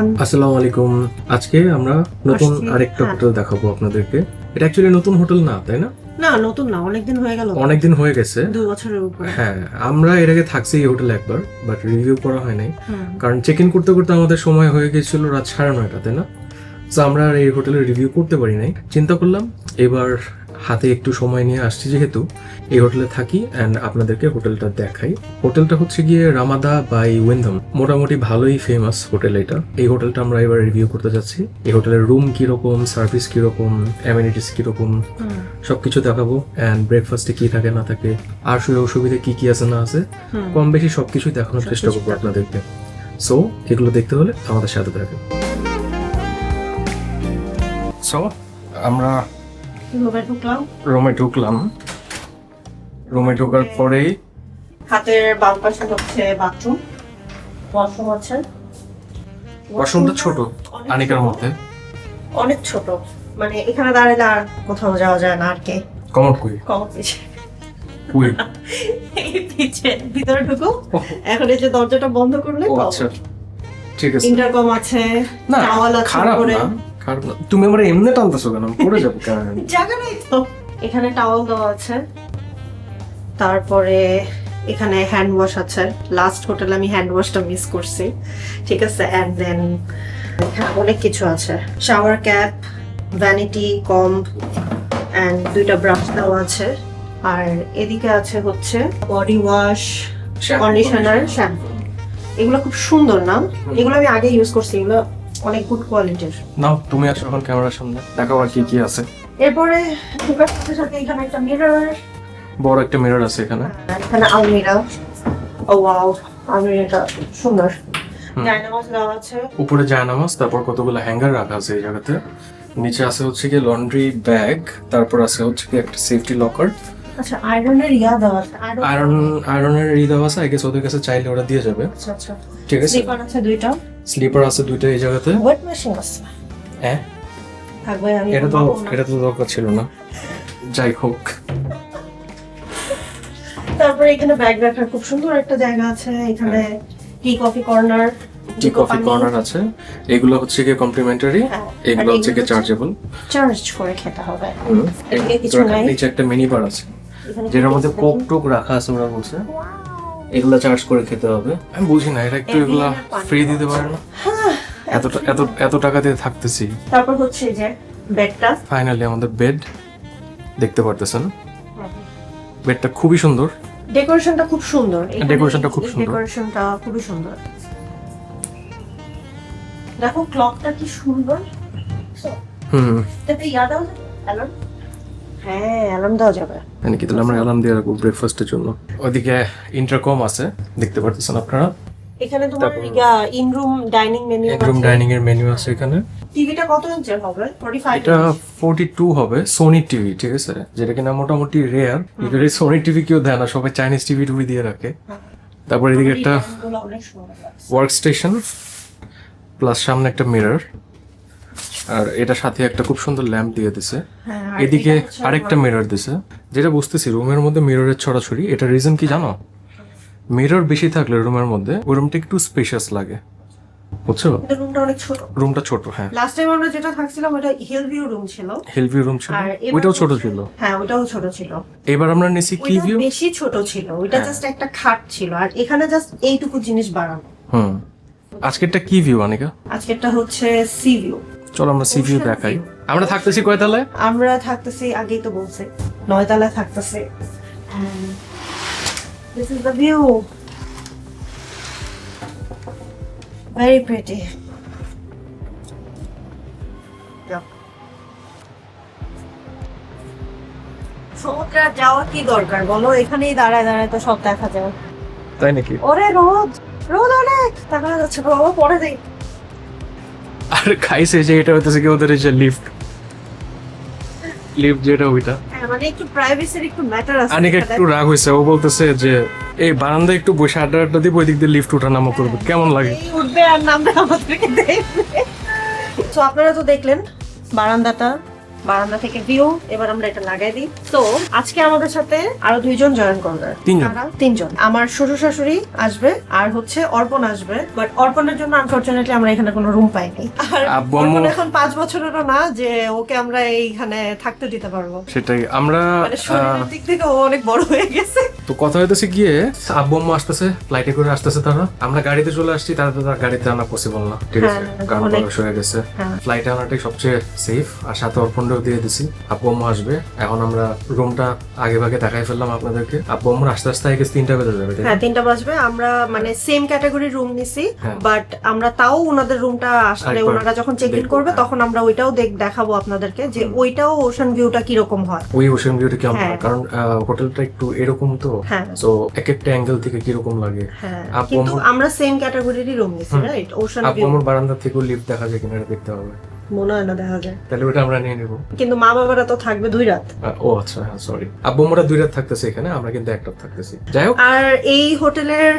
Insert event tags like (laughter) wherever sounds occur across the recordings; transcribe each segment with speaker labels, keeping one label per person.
Speaker 1: আসসালামু আলাইকুম
Speaker 2: আসসালামু আলাইকুম। আজকে আমরা নতুন আরেকটা
Speaker 1: হ্যাঁ।
Speaker 2: হোটেল দেখাবো আপনাদেরকে। এটা অ্যাকচুয়ালি নতুন হোটেল না তাই না?
Speaker 1: না নতুন না অনেকদিন হয়ে গেল।
Speaker 2: অনেকদিন হয়ে গেছে।
Speaker 1: দুই বছরের উপরে।
Speaker 2: হ্যাঁ আমরা এর আগে থাকছি এই হোটেলে একবার বাট রিভিউ করা হয় নাই। কারণ চেক ইন করতে করতে আমাদের সময় হয়ে গেছিল রাত সাড়ে নয়টা তাই না? তো আমরা আর এই হোটেলের রিভিউ করতে পারি নাই। চিন্তা করলাম এবার হাতে একটু সময় নিয়ে আসছি যেহেতু এই হোটেলে থাকি অ্যান্ড আপনাদেরকে হোটেলটা দেখাই। হোটেলটা হচ্ছে গিয়ে রামাদা বাই উইনধম মোটামুটি ভালোই ফেমাস হোটেল এটা। এই হোটেলটা আমরা এবার রিভিউ করতে যাচ্ছি। এই হোটেলের রুম কীরকম সার্ভিস কীরকম অ্যামিনিটিস কীরকম সবকিছু দেখাবো। অ্যান্ড ব্রেকফাস্টে কি থাকে না থাকে আর সুযোগ সুবিধা কি কি আছে না আছে কম বেশি সবকিছুই দেখানোর চেষ্টা করব আপনাদেরকে। সো এগুলো দেখতে হলে আমাদের সাথে থাকবে সো আমরা
Speaker 1: রুমে ঢুকলাম।
Speaker 2: রুমে ঢুকলাম। রুমে ঢোকার পরেই
Speaker 1: হাতের বাম পাশে হচ্ছে বাথরুম ওয়াশরুম আছে।
Speaker 2: ওয়াশরুমটা ছোট
Speaker 1: অনেক
Speaker 2: আনিকার মধ্যে।
Speaker 1: অনেক ছোট। মানে এখানে দাঁড়ালে আর কোথাও যাওয়া যায় না আর কে।
Speaker 2: কমন কই
Speaker 1: কম পিছে
Speaker 2: কই
Speaker 1: পিছে ভিতরে ঢুকো। এখন এই যে দরজাটা বন্ধ করলে
Speaker 2: আচ্ছা। ঠিক আছে।
Speaker 1: ইন্টারকম আছে
Speaker 2: না
Speaker 1: টাওয়াল আছে
Speaker 2: খারাপ না। তুমি আমার এমনি টানতেছো কেন? পড়ে যাব কেন? (laughs)
Speaker 1: জায়গা নেই তো। এখানে টাওয়াল দেওয়া আছে। তারপরে এখানে হ্যান্ড ওয়াশ আছে। লাস্ট হোটেলে আমি হ্যান্ড ওয়াশটা মিস করছি। ঠিক আছে? অ্যান্ড দেন অনেক কিছু আছে। Shower cap vanity comb and দুইটা ব্রাশ দেওয়া আছে। আর এদিকে আছে হচ্ছে বডি ওয়াশ কন্ডিশনার শ্যাম্পু এগুলো খুব সুন্দর না? এগুলো আমি আগে ইউজ করছি। এগুলো অনেক গুড কোয়ালিটির
Speaker 2: নাও তুমি আসো এখন ক্যামেরার সামনে। দেখাও আর কি কি আছে।
Speaker 1: এরপরে ঢোকার সাথে সাথে এখানে একটা মিরর
Speaker 2: বড় একটা মিরর আছে এখানে।
Speaker 1: এখানে আলমিরা। ও ওয়াও আলমিরাটা সুন্দর।
Speaker 2: হুম।
Speaker 1: দেওয়া আছে।
Speaker 2: উপরে জায়নামাজ তারপর কতগুলো হ্যাঙ্গার রাখা আছে এই জায়গাতে। নিচে আছে হচ্ছে কি লন্ড্রি ব্যাগ তারপর আছে হচ্ছে কি একটা সেফটি লকার
Speaker 1: আচ্ছা আয়রনের ইয়া দেওয়া আছে।
Speaker 2: আয়রন আয়রনের ই দেওয়া আছে আই গেস ওদের কাছে চাইলে ওরা দিয়ে যাবে।
Speaker 1: আচ্ছা আচ্ছা।
Speaker 2: ঠিক আছে।
Speaker 1: স্লিপার আছে দুইটা।
Speaker 2: স্লিপার আছে দুইটা এই জায়গাতে।
Speaker 1: ওয়েট মেশিন আছে।
Speaker 2: হ্যাঁ?
Speaker 1: থাকবে আমি
Speaker 2: এটা তো এটা তো দরকার ছিল না। যাই হোক।
Speaker 1: তারপরে এখানে ব্যাগ রাখার খুব সুন্দর একটা জায়গা আছে। এখানে tea coffee corner
Speaker 2: tea coffee corner আছে। এগুলো হচ্ছে কি কমপ্লিমেন্টারি
Speaker 1: হ্যাঁ,
Speaker 2: এগুলো হচ্ছে কি চার্জেবল
Speaker 1: চার্জ করে খেতে হবে। এদিকে কিছু নাই।
Speaker 2: নিচে একটা মিনি বার আছে যেটার মধ্যে কোক টোক রাখা আছে ওরা বলছে। এগুলো চার্জ করে খেতে হবে। আমি বুঝি না এটা একটু এগুলা ফ্রি দিতে পারে না? এত এত এত টাকা দিয়ে থাকতেছি।
Speaker 1: তারপর হচ্ছে এই যে বেডটা
Speaker 2: ফাইনালি আমাদের বেড দেখতে পারতেছেন। বেডটা খুবই সুন্দর।
Speaker 1: ডেকোরেশনটা খুব সুন্দর।
Speaker 2: Decorationটা খুব সুন্দর।
Speaker 1: ডেকোরেশনটা খুবই সুন্দর। দেখো ক্লকটা কি সুন্দর।
Speaker 2: হুম।
Speaker 1: তাতে ইয়া দাও অ্যালার্ম হ্যাঁ অ্যালার্ম দেওয়া যাবে।
Speaker 2: মানে কি তাহলে আমরা অ্যালার্ম দিয়ে রাখব ব্রেকফাস্টের জন্য। ওইদিকে ইন্টারকম আছে দেখতে পারতেছেন আপনারা।
Speaker 1: এখানে তোমার in room dining menu
Speaker 2: room dining এর মেনু আছে এখানে।
Speaker 1: টিভিটা কত ইঞ্চের হবে? 45
Speaker 2: এটা ফোর্টি টু হবে সোনি টিভি ঠিক আছে? যেটা কিনা মোটামুটি রেয়ার এবারে সোনি টিভি কেউ দেয় না সবাই চাইনিজ টিভি টুভি দিয়ে রাখে। তারপর এদিকে একটা। ওয়ার্ক স্টেশন প্লাস সামনে একটা মিরর আর এটা সাথে একটা খুব সুন্দর ল্যাম্প দিয়ে দিছে।
Speaker 1: হ্যাঁ,
Speaker 2: এদিকে আরেকটা মিরর দিছে। যেটা বুঝতেছি রুমের মধ্যে মিররের ছড়াছড়ি এটা রিজন কি জানো? মিরর বেশি থাকলে রুমের মধ্যে ওই রুমটা একটু স্পেশাস লাগে। বুঝছ?
Speaker 1: রুমটা অনেক ছোট।
Speaker 2: রুমটা ছোট হ্যাঁ।
Speaker 1: লাস্ট টাইম আমরা যেটা থাকছিলাম ওটা হিল ভিউ রুম ছিল।
Speaker 2: হেলভি রুম ছিল?
Speaker 1: আর
Speaker 2: ওইটাও ছোট ছিল?
Speaker 1: হ্যাঁ ওটাও ছোট ছিল।
Speaker 2: এবার আমরা নিছি কি ভিউ
Speaker 1: বেশি ছোট ছিল। ওইটা
Speaker 2: হ্যাঁ।
Speaker 1: জাস্ট একটা খাট ছিল। আর এখানে জাস্ট এইটুকু জিনিস বাড়ানো।
Speaker 2: হুম। আজকেরটা কি ভিউ আনিকা?
Speaker 1: আজকেরটা হচ্ছে সি ভিউ
Speaker 2: চলো আমরা সি ভিউ
Speaker 1: Ocean
Speaker 2: দেখাই। আমরা থাকতেছি কয়তলায়
Speaker 1: আমরা থাকতেছি আগেই তো বলছে নয়তলায় থাকতেছে। This is the view very pretty সমুদ্রে আর যাওয়ার কি দরকার বলো? এখানেই দাঁড়ায় দাঁড়ায় তো সব দেখা যায়।
Speaker 2: তাই নাকি?
Speaker 1: ওরে রোদ! রোদ অনেক! দেখা যাচ্ছে বাবা পরে দেই
Speaker 2: আর খাইছে যে এটা হইতেছে কি ওদের যে লিফট লিফট যেটা ওইটা।
Speaker 1: হ্যাঁ, মানে একটু প্রাইভেসির একটু ম্যাটার আছে। অনেক
Speaker 2: একটু রাগ হয়েছে ও বলতেছে যে এই বারান্দায় একটু বসে আড্ডা আড্ডা দিব ওই দিক দিয়ে লিফট ওঠা নামা করবে। কেমন লাগে?
Speaker 1: এই উঠবে আর নামবে আমাদেরকে দেখবে। তো আপনারা তো দেখলেন বারান্দাটা। বারান্দা থেকে ভিউ এবার আমরা এটা লাগাই দিই। তো আজকে আমাদের সাথে আরও দুইজন জয়েন করবে।
Speaker 2: তিনজন।
Speaker 1: তিনজন। আমার শ্বশুর শাশুড়ি আসবে আর হচ্ছে অর্পণ আসবে বাট অর্পণের জন্য আনফরচুনেটলি আমরা এখানে কোনো রুম পাইনি। আর অর্পণ এখন পাঁচ বছরেরও না যে ওকে আমরা এইখানে থাকতে দিতে পারব।
Speaker 2: সেটাই আমরা
Speaker 1: মানে দিক থেকে ও অনেক বড় হয়ে গেছে।
Speaker 2: তো কথা হইতেছে গিয়ে আব্বু আম্মু আসতেছে ফ্লাইটে করে আসতেছে তারা। আমরা গাড়িতে চলে আসছি তারা তো গাড়িতে আনা পসিবল না ঠিক আছে?
Speaker 1: হ্যাঁ,
Speaker 2: কারণ বয়স হয়ে গেছে।
Speaker 1: হ্যাঁ।
Speaker 2: ফ্লাইটে আনাটাই সবচেয়ে সেফ আর সাথে অর্পণটাও দিয়ে দিছি। আব্বু আম্মু আসবে। এখন আমরা রুমটা আগে ভাগে দেখাই ফেললাম আপনাদেরকে। আব্বু আম্মুর আস্তে আস্তে আগে তিনটা বেজে যাবে
Speaker 1: হ্যাঁ তিনটা বাজবে। আমরা মানে সেম ক্যাটাগরি রুম নিছি
Speaker 2: হ্যাঁ।
Speaker 1: বাট আমরা তাও ওনাদের রুমটা আসলে ওনারা যখন চেক ইন করবে
Speaker 2: হ্যাঁ।
Speaker 1: তখন আমরা ওইটাও দেখ দেখাবো আপনাদেরকে যে ওইটাও ওশান ভিউটা কীরকম হয়।
Speaker 2: ওই ওশান ভিউটা কেমন
Speaker 1: হ্যাঁ।
Speaker 2: হয়? কারণ হোটেলটা একটু এরকম তো।
Speaker 1: হ্যাঁ।
Speaker 2: তো এক একটা অ্যাঙ্গেল থেকে কীরকম লাগে।
Speaker 1: হ্যাঁ।
Speaker 2: আপু
Speaker 1: কিন্তু
Speaker 2: আমরা
Speaker 1: সেম ক্যাটাগরিরই রুম নিছি রাইট ওশান ভিউ
Speaker 2: আমার বারান্দা থেকেও লিফট দেখা যায় কিনা দেখতে হবে।
Speaker 1: মনে হয় না দেখা যায়।
Speaker 2: তাহলে ওটা আমরা নিয়ে নেব।
Speaker 1: কিন্তু মা বাবারা তো থাকবে দুই রাত।
Speaker 2: ও আচ্ছা হ্যাঁ সরি আব্বু আমরা দুই রাত থাকতেছি এখানে আমরা কিন্তু এক রাত থাকতেছি। যাই হোক।
Speaker 1: আর এই হোটেলের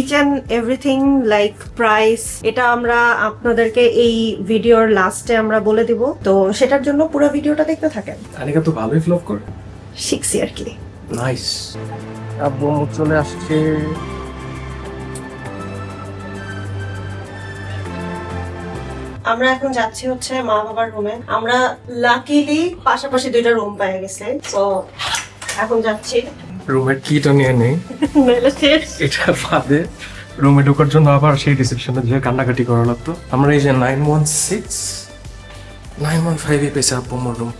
Speaker 1: each and everything like price এটা আমরা আপনাদেরকে এই ভিডিওর লাস্টে আমরা বলে দিব। তো সেটার জন্য পুরো ভিডিওটা দেখতে থাকেন।
Speaker 2: আনিকা তো ভালোই ফ্লপ করে।
Speaker 1: শিখছি আর কি।
Speaker 2: নাইস আব্বু চলে আসছে।
Speaker 1: আমরা এখন যাচ্ছি হচ্ছে মা বাবার রুমে আমরা লাকিলি পাশাপাশি দুইটা রুম পেয়ে গেছে। তো এখন যাচ্ছি।
Speaker 2: রুমের কিটা নিয়ে নেই। (laughs) এটা বাদে রুমে ঢোকার জন্য আবার সেই রিসেপশনে যে কান্নাকাটি করা লাগতো। আমরা এই যে nine one six nine one ফাইভে পেয়েছে আব্বু আম্মুর রুম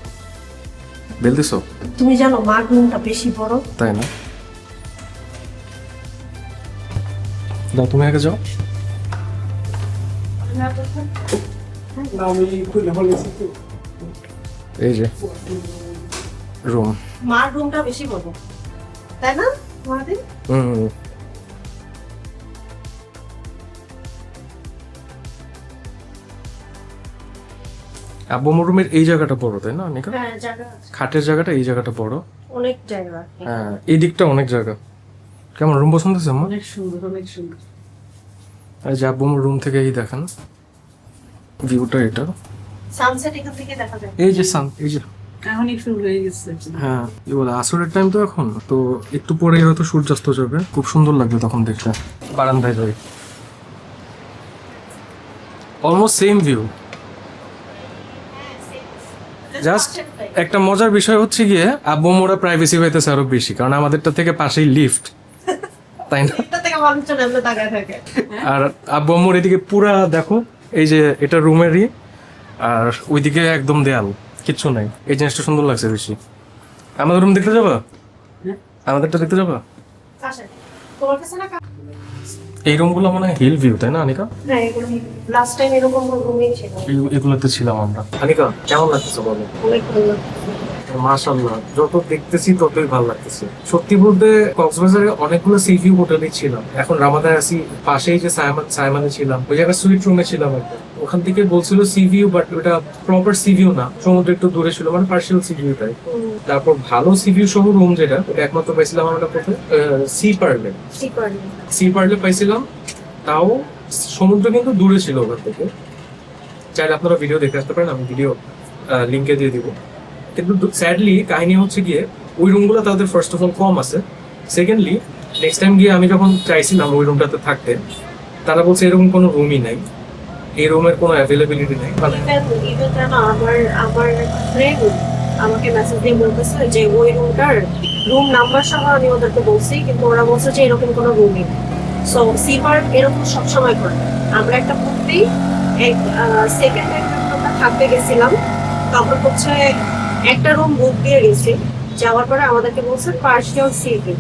Speaker 2: বেল দিছো
Speaker 1: তুমি জানো মার রুমটা বেশি বড়।
Speaker 2: তাই না? দাও তুমি আগে যাও। এই যে। রুম
Speaker 1: মার রুমটা বেশি বড়। তাই না
Speaker 2: হুম। আব্বু রুমের এই জায়গাটা বড় তাই না নিকা
Speaker 1: হ্যাঁ আছে।
Speaker 2: খাটের জায়গাটা এই জায়গাটা বড়।
Speaker 1: অনেক জায়গা।
Speaker 2: হ্যাঁ এই দিকটা অনেক জায়গা। কেমন রুম পছন্দ হয়েছে আমার
Speaker 3: অনেক সুন্দর অনেক সুন্দর।
Speaker 2: এই যে আব্বু আম্মুর রুম থেকে এই দেখেন। ভিউটা এটা।
Speaker 1: সানসেট এখান থেকে দেখা যায়।
Speaker 2: এই যে সান এই যে।
Speaker 3: এখনই শুরু হয়ে গেছে।
Speaker 2: হ্যাঁ কি বলে আসরের টাইম তো এখন তো একটু পরে হয়তো সূর্যাস্ত যাবে। খুব সুন্দর লাগবে তখন দেখতে। বারান্দায় যাই। অলমোস্ট সেম ভিউ জাস্ট একটা মজার বিষয় হচ্ছে গিয়ে আব্বু মোরা প্রাইভেসি পাইতেছে আরও বেশি কারণ আমাদেরটা থেকে পাশেই লিফট তাই না? আর আব্বু আম্মুর এদিকে পুরা দেখো এই যে এটা রুমেরই আর ওইদিকে একদম দেয়াল কিচ্ছু নাই। এই জিনিসটা সুন্দর লাগছে বেশি। আমাদের রুম দেখতে যাবা। আমাদেরটা দেখতে যাবা? এই রুমগুলো মনে হয় হিল ভিউ তাই না আনিকা? এগুলোতে ছিলাম আমরা। আনিকা কেমন লাগতেছে বলো
Speaker 1: অনেক।
Speaker 2: মাশাল্লাহ যত দেখতেছি ততই ভালো লাগতেছে। সত্যি বলতে কক্সবাজারে অনেকগুলো সি ভিউ হোটেলে ছিলাম। এখন রামাদায় আসি পাশেই যে সাইমান সাইমানে ছিলাম। ওই জায়গায় সুইট রুমে ছিলাম একটা ওখান থেকে বলছিল সি ভিউ বাট ওটা প্রপার সি ভিউ না। সমুদ্র একটু দূরে ছিল মানে পার্সিয়াল সি ভিউ তাই। তারপর ভালো সি ভিউ সহ রুম যেটা ওটা একমাত্র পাইছিলাম আমরা কোথায় সি পার্লে সি পার্লে পাইছিলাম। তাও সমুদ্র কিন্তু দূরে ছিল ওখান থেকে। চাইলে আপনারা ভিডিও দেখে আসতে পারেন আমি ভিডিও লিঙ্কে দিয়ে দিব। কিন্তু স্যাডলি কাহিনী হচ্ছে গিয়ে, ওই রুমগুলো তাদের ফার্স্ট অফ অল কম আছে। সেকেন্ডলি নেক্সট টাইম গিয়ে আমি যখন চাইছিলাম ওই রুমটাতে থাকতে, তারা বলছে এরকম কোনো রুমই নাই। এই রুমের কোনো অ্যাভেলেবিলিটি নাই। মানে
Speaker 1: আমার আমার আমাকে মেসেজ দিয়ে বলতেছে যে ওই রুমটার রুম নাম্বার সহ আমি ওদেরকে বলছি, কিন্তু ওরা বলছে যে এরকম কোনো রুমই নেই। সো সি পার্ক এরকম সবসময় করে। আমরা একটা মুভি এক সেকেন্ড আমরা থাকতে গেছিলাম। তখন হচ্ছে একটা রুম বুক দিয়ে গেছে। যাওয়ার পরে আমাদেরকে বলছে partial sea view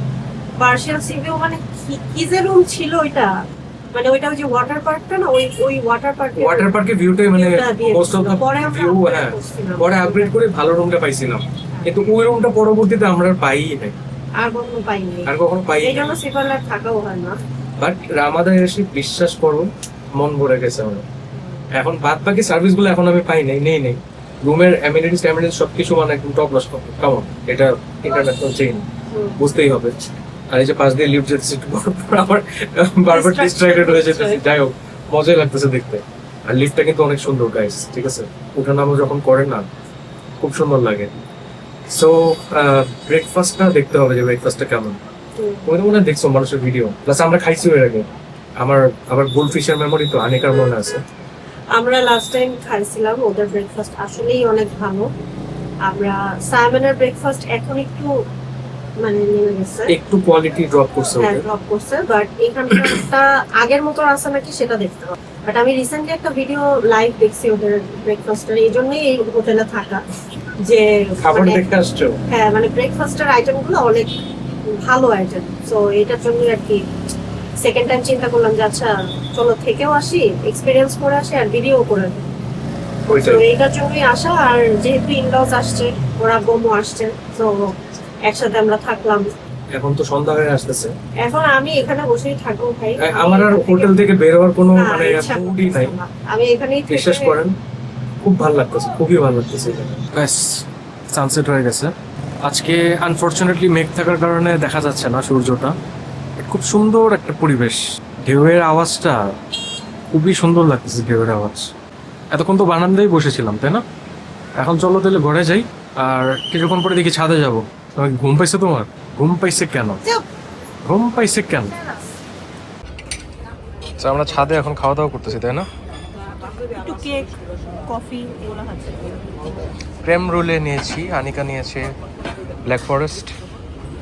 Speaker 1: partial sea view মানে কি- কি যে রুম ছিল ওইটা? মানে ওইটা ওই যে ওয়াটার পার্কটা না ওই ওই ওয়াটার পার্কে
Speaker 2: ওয়াটার পার্কের ভিউটাই মানে মোস্ট অফ দ্য
Speaker 1: পরে
Speaker 2: ভিউ হ্যাঁ পরে আপগ্রেড করে ভালো রুমটা পাইছিলাম। কিন্তু ওই রুমটা পরবর্তীতে আমরা পাই নাই।
Speaker 1: আর কখনো পাইনি।
Speaker 2: আর কখনো পাই
Speaker 1: এই জন্য সিপার লাইফ থাকাও হয় না।
Speaker 2: বাট রামাদায় এসে বিশ্বাস করুন মন ভরে গেছে আমার। এখন বাদ বাকি সার্ভিসগুলো এখন আমি পাই নাই নেই নেই। রুমের অ্যামিনিটিস ট্যামিনিটিস সবকিছু মানে একদম টপ ক্লাস কেমন এটা ইন্টারন্যাশনাল চেইন বুঝতেই হবে। আর এই যে পাশ দিয়ে লিফট যেতেছে একটু আমার বারবার ডিস্ট্রাক্টেড হয়ে যেতেছে। যাই হোক মজাই লাগতেছে দেখতে। আর লিফটটা কিন্তু অনেক সুন্দর গাইস ঠিক আছে? উঠা নামা যখন করে না খুব সুন্দর লাগে। সো ব্রেকফাস্টটা দেখতে হবে যে ব্রেকফাস্টটা কেমন। তুমি তো মনে হয় দেখছ মানুষের ভিডিও প্লাস আমরা খাইছি এর আগে। আমার আবার গোল্ড ফিশের মেমোরি তো অনেকার মনে আছে।
Speaker 1: আমরা লাস্ট টাইম খাইছিলাম ওদের ব্রেকফাস্ট আসলেই অনেক ভালো। আমরা সাইমনের ব্রেকফাস্ট এখন একটু মানে নেমে গেছে।
Speaker 2: একটু কোয়ালিটি ড্রপ করছে
Speaker 1: হ্যাঁ ড্রপ করছে বাট এখানকারটা আগের মতো আছে নাকি সেটা দেখতে হবে। বাট আমি রিসেন্টলি একটা ভিডিও লাইভ দেখছি ওদের ব্রেকফাস্টের এই জন্যই এই হোটেলে থাকা। যে
Speaker 2: খাবার
Speaker 1: মানে-
Speaker 2: দেখতে আসছো?
Speaker 1: হ্যাঁ মানে ব্রেকফাস্টের আইটেমগুলো অনেক ভালো আইটেম সো এটার জন্য আর কি সেকেন্ড টাইম চিন্তা করলাম যে আচ্ছা চলো থেকেও আসি এক্সপিরিয়েন্স করে আসি আর ভিডিও করে। তো এইটার জন্যই আসা আর যেহেতু ইনলস আসছে ওরা বোমও আসছে তো একসাথে আমরা থাকলাম।
Speaker 2: এখন তো সন্ধ্যা হয়ে আসতেছে।
Speaker 1: এখন আমি এখানে বসেই থাকব ভাই।
Speaker 2: আমার আর হোটেল থেকে বের হওয়ার কোনো মানে মুডই নাই।
Speaker 1: আমি এখানেই
Speaker 2: বিশ্বাস করেন খুব ভালো লাগতেছে খুবই ভালো লাগতেছে ব্যাস সানসেট হয়ে গেছে। আজকে আনফরচুনেটলি মেঘ থাকার কারণে দেখা যাচ্ছে না সূর্যটা। খুব সুন্দর একটা পরিবেশ। ঢেউয়ের আওয়াজটা খুবই সুন্দর লাগতেছে ঢেউয়ের আওয়াজ। এতক্ষণ তো বারান্দায় বসেছিলাম তাই না? এখন চলো তাহলে ঘরে যাই আর কিছুক্ষণ পরে দেখি ছাদে যাব। তোমার ঘুম পাইছে তোমার? ঘুম পাইছে কেন? ঘুম পাইছে কেন? আমরা ছাদে এখন খাওয়া দাওয়া করতেছি তাই না?
Speaker 1: একটু কেক কফি এগুলো আছে
Speaker 2: ক্রেম রোলে নিয়েছি আনিকা নিয়েছে ব্ল্যাক ফরেস্ট।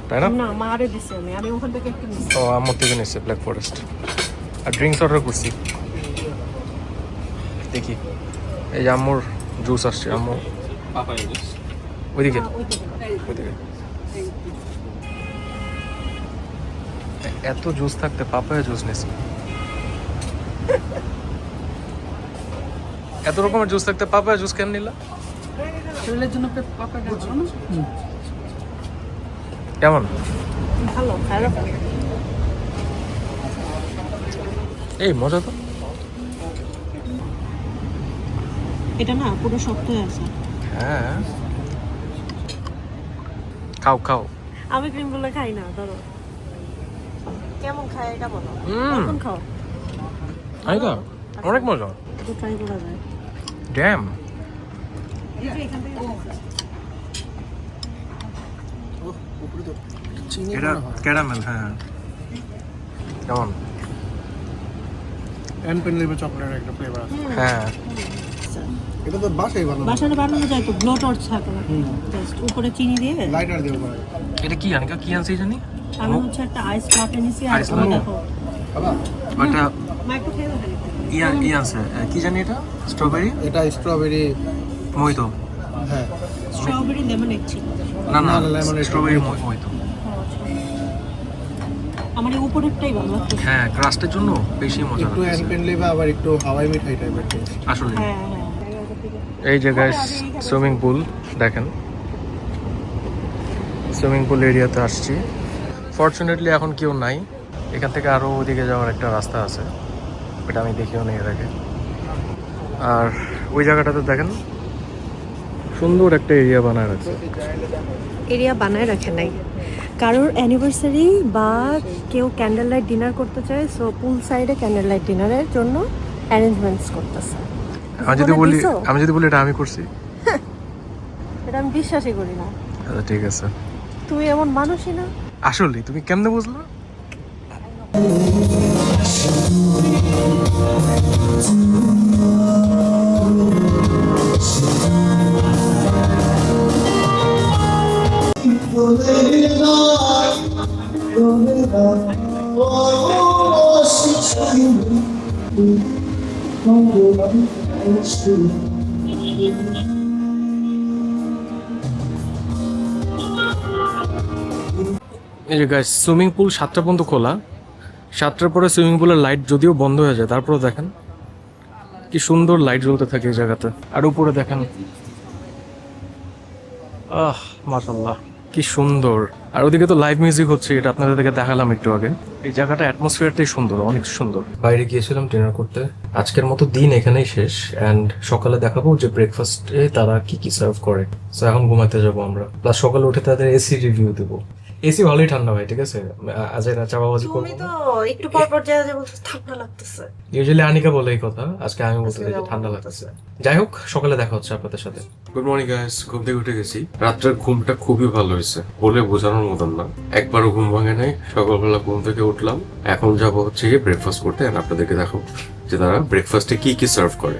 Speaker 2: তাই না?
Speaker 1: না মারে দিছে আমি আমি ওখান থেকে একটু নিছি।
Speaker 2: ও আমার থেকে নিয়েছে ব্ল্যাক ফরেস্ট আর ড্রিঙ্কস অর্ডার করছি। দেখি। এই আম্মুর জুস আসছে আম্মু। ওইদিকে। ওইদিকে। এত জুস থাকতে পাপায়া জুস নিয়েছি এত রকমের জুস থাকতে পাপায়া জুস কেন নিলা?
Speaker 3: শরীরের জন্য পাপা ডাকছো না
Speaker 2: কেমন?
Speaker 1: ভালো খারাপ।
Speaker 2: এই মজা তো।
Speaker 1: এটা না পুরো শক্ত হয়ে আছে।
Speaker 2: হ্যাঁ। খাও খাও।
Speaker 1: আমি ক্রিমগুলো খাই না ধরো। কেমন খায় এটা বলো?
Speaker 2: হুম।
Speaker 1: কখন খাও।
Speaker 2: আইগা অনেক মজা।
Speaker 1: ট্রাই করা যায়।
Speaker 2: ড্যাম এটা ক্যারামেল হ্যাঁ কেমন?
Speaker 4: এন পেনলিভে চকলেটের একটা ফ্লেভার আছে।
Speaker 2: হ্যাঁ।
Speaker 4: এটা তো বাসাই বানানো।
Speaker 1: বাসাটা বানানো যায় তো গ্লো টর্চ জাস্ট উপরে চিনি দিয়ে
Speaker 4: লাইটার দিয়ে
Speaker 2: এটা কি আনিকা? কি আনছি জানি?
Speaker 1: আমি হচ্ছে একটা আইস লাটে নিছি আর? দেখো।
Speaker 4: বাবা।
Speaker 2: একটা
Speaker 1: মাইক্রো খেয়ে
Speaker 2: ইয়া কি জানি এটা? স্ট্রবেরি
Speaker 4: এটা স্ট্রবেরি
Speaker 2: মইতো।
Speaker 1: হ্যাঁ, স্ট্রবেরি লেমনেড ছিল।
Speaker 2: না না স্ট্রবেরি মইতো
Speaker 1: আমার এই উপরেরটাই ভালো লাগছে।
Speaker 2: হ্যাঁ ক্রাস্টের জন্য বেশি মজা
Speaker 4: একটু এন
Speaker 2: লাগছে
Speaker 4: পেনলিভে আবার একটু হাওয়াই মিঠাই টাইপের
Speaker 2: আসলে।
Speaker 1: হ্যাঁ হ্যাঁ।
Speaker 2: এই যে গাইস সুইমিং পুল দেখেন। সুইমিং পুল এরিয়াতে আসছি। ফর্চুনেটলি এখন কেউ নাই। এখান থেকে আরও ওদিকে যাওয়ার একটা রাস্তা আছে। ওটা আমি দেখিও নেই এর আগে। আর ওই জায়গাটাতে দেখেন সুন্দর একটা এরিয়া বানায় রাখছে।
Speaker 1: এরিয়া বানায় রাখে নাই। কারোর অ্যানিভার্সারি বা কেউ ক্যান্ডেল লাইট ডিনার করতে চায় সো পুল সাইডে ক্যান্ডেল লাইট ডিনারের জন্য অ্যারেঞ্জমেন্টস করতেছে।
Speaker 2: আমি যদি
Speaker 1: বলি?
Speaker 2: আমি যদি বলি এটা আমি করছি। (laughs)
Speaker 1: এটা আমি বিশ্বাসই করি না।
Speaker 2: আচ্ছা ঠিক আছে।
Speaker 1: তুমি এমন মানুষই না।
Speaker 2: আসলে তুমি কেমনে বুঝলো? এই যে সুইমিং পুল সাতটা পর্যন্ত খোলা। সাতটার পরে সুইমিং পুলের লাইট যদিও বন্ধ হয়ে যায় তারপরে দেখেন কি সুন্দর লাইট জ্বলতে থাকে এই জায়গাতে। আর উপরে দেখেন, আহ মাশাল্লাহ কি সুন্দর। আর ওদিকে তো লাইভ মিউজিক হচ্ছে, এটা আপনাদের থেকে দেখালাম একটু আগে। এই জায়গাটা অ্যাটমসফিয়ারটাই সুন্দর, অনেক সুন্দর। বাইরে গিয়েছিলাম ডিনার করতে। আজকের মতো দিন এখানেই শেষ অ্যান্ড সকালে দেখাবো যে ব্রেকফাস্টে তারা কি কি সার্ভ করে। সো এখন ঘুমাতে যাব আমরা। প্লাস সকালে উঠে তাদের এসি রিভিউ দেবো। এসি ভালোই ঠান্ডা ভাই ঠিক আছে? আজ না চাপাবাজি করব
Speaker 1: তুমি তো একটু পর পর যা যা বলছো ঠান্ডা লাগতেছে।
Speaker 2: ইউজুয়ালি আনিকা বলে এই কথা আজকে আমি বলতে যে ঠান্ডা লাগতেছে। যাই হোক সকালে দেখা হচ্ছে আপনাদের সাথে। গুড মর্নিং গাইস ঘুম থেকে উঠে গেছি। রাত্রের ঘুমটা খুবই ভালো হয়েছে বলে বোঝানোর মতন না। একবারও ঘুম ভাঙে নাই সকালবেলা ঘুম থেকে উঠলাম। এখন যাব হচ্ছে গিয়ে ব্রেকফাস্ট করতে আপনাদেরকে দেখো যে তারা ব্রেকফাস্টে কি কি সার্ভ করে।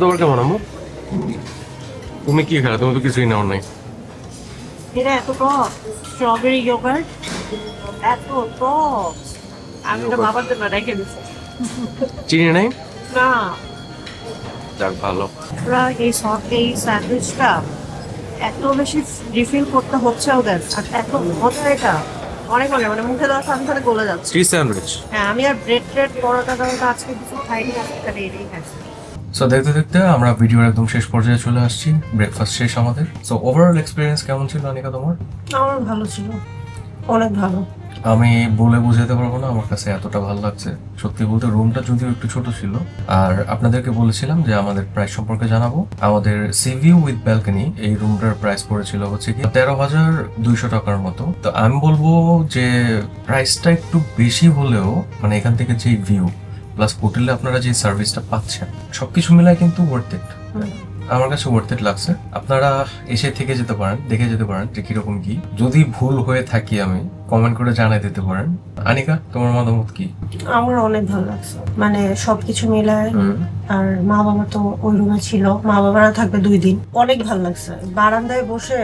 Speaker 2: দাবার কেমন আম্মু? তুমি কি খেলা? তুমি তো কিছুই নাও নাই।
Speaker 1: এটা এত টক। Strawberry yogurt. এত টক। আমি তো বাবার জন্য রেখে দিচ্ছি
Speaker 2: চিনি নাই?
Speaker 1: না।
Speaker 2: যাক ভালো।
Speaker 1: ওরা এই সস এই স্যান্ডউইচটা এত বেশি রিফিল করতে হচ্ছে ওদের। আর এত মজা এটা। অনেক মজা। মানে মুখে দেওয়ার সাথে সাথে গলে যাচ্ছে।
Speaker 2: স্যান্ডউইচ?
Speaker 1: হ্যাঁ আমি আর ব্রেড ট্রেড পরোটা টরোটা আজকে কিছু খাইনি আজকে খালি এটাই খাইছি।
Speaker 2: সো দেখতে দেখতে আমরা ভিডিওর একদম শেষ পর্যায়ে চলে আসছি। ব্রেকফাস্ট শেষ আমাদের। সো ওভারঅল এক্সপিরিয়েন্স কেমন ছিল অনিকা তোমার?
Speaker 1: আমার ভালো ছিল। অনেক ভালো।
Speaker 2: আমি বলে বুঝাতে পারব না আমার কাছে এতটা ভালো লাগছে। সত্যি বলতে রুমটা যদিও একটু ছোট ছিল। আর আপনাদেরকে বলেছিলাম যে আমাদের প্রাইস সম্পর্কে জানাব। আমাদের সিভিউ উইথ ব্যালকনি এই রুমটার প্রাইস পড়েছিল হচ্ছে কি তেরো হাজার দুইশো টাকার মতো। তো আমি বলব যে প্রাইসটা একটু বেশি হলেও মানে এখান থেকে যে ভিউ প্লাস হোটেলে আপনারা যে সার্ভিসটা পাচ্ছেন সবকিছু মিলায় কিন্তু ওয়ার্থ ইট আমার কাছে ওয়ার্থ ইট লাগছে। আপনারা এসে থেকে যেতে পারেন দেখে যেতে পারেন যে কীরকম কি। যদি ভুল হয়ে থাকি আমি কমেন্ট করে জানাই দিতে পারেন। আনিকা তোমার মতামত কি?
Speaker 1: আমার অনেক ভালো লাগছে। মানে সবকিছু মিলায়। আর মা বাবা তো ওই রুমে ছিল। মা বাবারা থাকবে দুই দিন। অনেক ভালো লাগছে। বারান্দায় বসে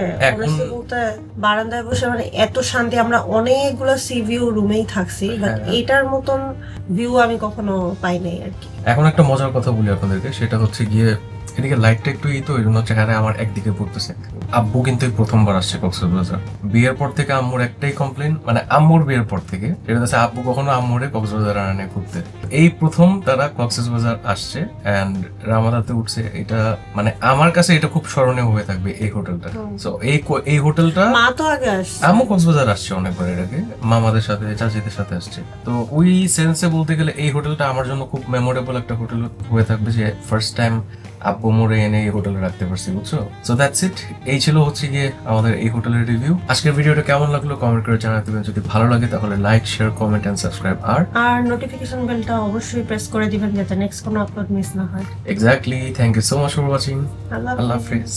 Speaker 1: বলতে বারান্দায় বসে মানে এত শান্তি আমরা অনেকগুলো সি ভিউ রুমেই থাকছি বাট
Speaker 2: হ্যাঁ।
Speaker 1: এটার মতন ভিউ আমি কখনো পাইনি আর কি।
Speaker 2: এখন একটা মজার কথা বলি আপনাদেরকে সেটা হচ্ছে গিয়ে এদিকে লাইটটা একটু ই তো এই জন্য চেহারা আমার একদিকে পড়তেছে। আব্বু কিন্তু প্রথমবার আসছে কক্সবাজার। বিয়ের পর থেকে আম্মুর একটাই কমপ্লেন মানে আম্মুর বিয়ের পর থেকে। এটা হচ্ছে আব্বু কখনো আম্মুরে কক্সবাজার আনে ঘুরতে। এই প্রথম তারা কক্সবাজার আসছে এন্ড রামাদাতে উঠছে। এটা মানে আমার কাছে এটা খুব স্মরণীয় হয়ে থাকবে এই হোটেলটা। সো এই এই হোটেলটা
Speaker 1: মা তো আগে আসছে।
Speaker 2: আম্মু কক্সবাজার আসছে অনেকবার এর আগে। মামাদের সাথে চাচিদের সাথে আসছে। তো ওই সেন্সে বলতে গেলে এই হোটেলটা আমার জন্য খুব মেমোরেবল একটা হোটেল হয়ে থাকবে যে ফার্স্ট টাইম আব্বু মোড়ে এনে এই হোটেলে রাখতে পারছি বুঝছ? সো দ্যাটস ইট এই ছিল হচ্ছে গিয়ে আমাদের এই হোটেলের রিভিউ আজকের ভিডিওটা কেমন লাগল কমেন্ট করে জানাতে পারেন। যদি ভালো লাগে তাহলে like share comment and subscribe আর
Speaker 1: আর নোটিফিকেশন বেলটা অবশ্যই প্রেস করে দিবেন যাতে নেক্সট কোনো আপলোড মিস না হয়।
Speaker 2: Exactly thank you so much for watching
Speaker 1: Allah.
Speaker 2: Hafiz.